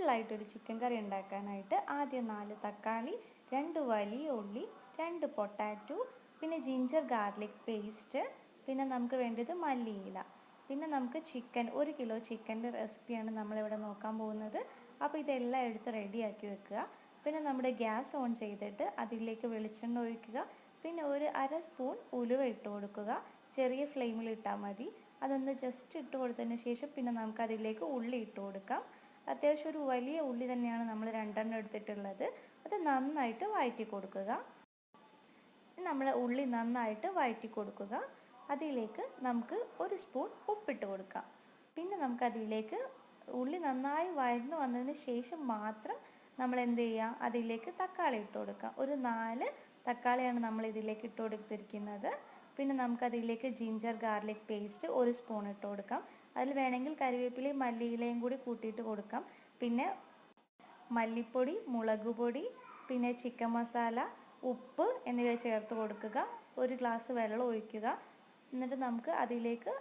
സിമ്പിളായിട്ടൊരു chicken കറി ഉണ്ടാക്കാനായിട്ട് ആദ്യം നാല് തക്കാളി രണ്ട് വലിയ ഉള്ളി രണ്ട് പൊട്ടാറ്റോ പിന്നെ ജിഞ്ചർ ഗാർലിക് പേസ്റ്റ് പിന്നെ നമുക്ക് വേണ്ടത് മല്ലിയില. പിന്നെ നമുക്ക് ചിക്കൻ ഒരു കിലോ ചിക്കന്റെ റെസിപ്പിയാണ് നമ്മളിവിടെ നോക്കാൻ പോകുന്നത്. അപ്പോൾ ഇതെല്ലാം എടുത്ത് റെഡിയാക്കി വെക്കുക. പിന്നെ നമ്മുടെ ഗ്യാസ് ഓൺ ചെയ്തിട്ട് അതിലേക്ക് വെളിച്ചെണ്ണ ഒഴിക്കുക. പിന്നെ ഒരു അര സ്പൂൺ ഉലുവ ഇട്ട് കൊടുക്കുക. ചെറിയ ഫ്ലെയിമിൽ ഇട്ടാൽ മതി. അതൊന്ന് ജസ്റ്റ് ഇട്ട് കൊടുത്തതിന് ശേഷം പിന്നെ നമുക്ക് അതിലേക്ക് ഉള്ളി ഇട്ട് കൊടുക്കാം. അത്യാവശ്യം ഒരു വലിയ ഉള്ളി തന്നെയാണ് നമ്മൾ രണ്ടെണ്ണം എടുത്തിട്ടുള്ളത്. അത് നന്നായിട്ട് വഴറ്റി കൊടുക്കുക. നമ്മൾ ഉള്ളി നന്നായിട്ട് വഴറ്റി കൊടുക്കുക. അതിലേക്ക് നമുക്ക് ഒരു സ്പൂൺ ഉപ്പിട്ട് കൊടുക്കാം. പിന്നെ നമുക്ക് അതിലേക്ക് ഉള്ളി നന്നായി വഴന്നു വന്നതിന് ശേഷം മാത്രം നമ്മൾ എന്ത് ചെയ്യുക? അതിലേക്ക് തക്കാളി ഇട്ട് കൊടുക്കാം ഒരു നാല് തക്കാളിയാണ് നമ്മൾ ഇതിലേക്ക് ഇട്ട് കൊടുത്തിരിക്കുന്നത്. പിന്നെ നമുക്ക് അതിലേക്ക് ജിഞ്ചർ ഗാർലിക് പേസ്റ്റ് ഒരു സ്പൂൺ ഇട്ട് കൊടുക്കാം. അതിൽ വേണമെങ്കിൽ കരിവേപ്പിലയും മല്ലിയിലയും കൂടി കൂട്ടിയിട്ട് കൊടുക്കാം. പിന്നെ മല്ലിപ്പൊടി മുളക് പൊടി പിന്നെ ചിക്കൻ മസാല ഉപ്പ് എന്നിവ ചേർത്ത് കൊടുക്കുക. ഒരു ഗ്ലാസ് വെള്ളം ഒഴിക്കുക. എന്നിട്ട് നമുക്ക് അതിലേക്ക്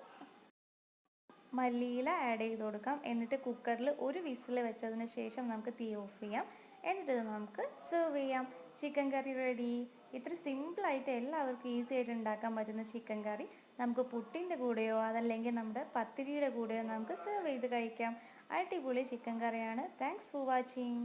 മല്ലിയില ആഡ് ചെയ്ത് കൊടുക്കാം. എന്നിട്ട് കുക്കറിൽ ഒരു വിസിൽ വെച്ചതിന് ശേഷം നമുക്ക് തീ ഓഫ് ചെയ്യാം. എന്നിട്ട് നമുക്ക് സെർവ് ചെയ്യാം. ചിക്കൻ കറി റെഡി ഇത്ര സിമ്പിളായിട്ട് എല്ലാവർക്കും ഈസി ആയിട്ട് ഉണ്ടാക്കാൻ പറ്റുന്ന ചിക്കൻ കറി നമുക്ക് പുട്ടിന്റെ കൂടെയോ അതല്ലെങ്കിൽ നമ്മുടെ പത്തിരിയുടെ കൂടെയോ നമുക്ക് സെർവ് ചെയ്ത് കഴിക്കാം. അടിപൊളി ചിക്കൻ കറിയാണ് താങ്ക്സ് ഫോർ വാച്ചിങ്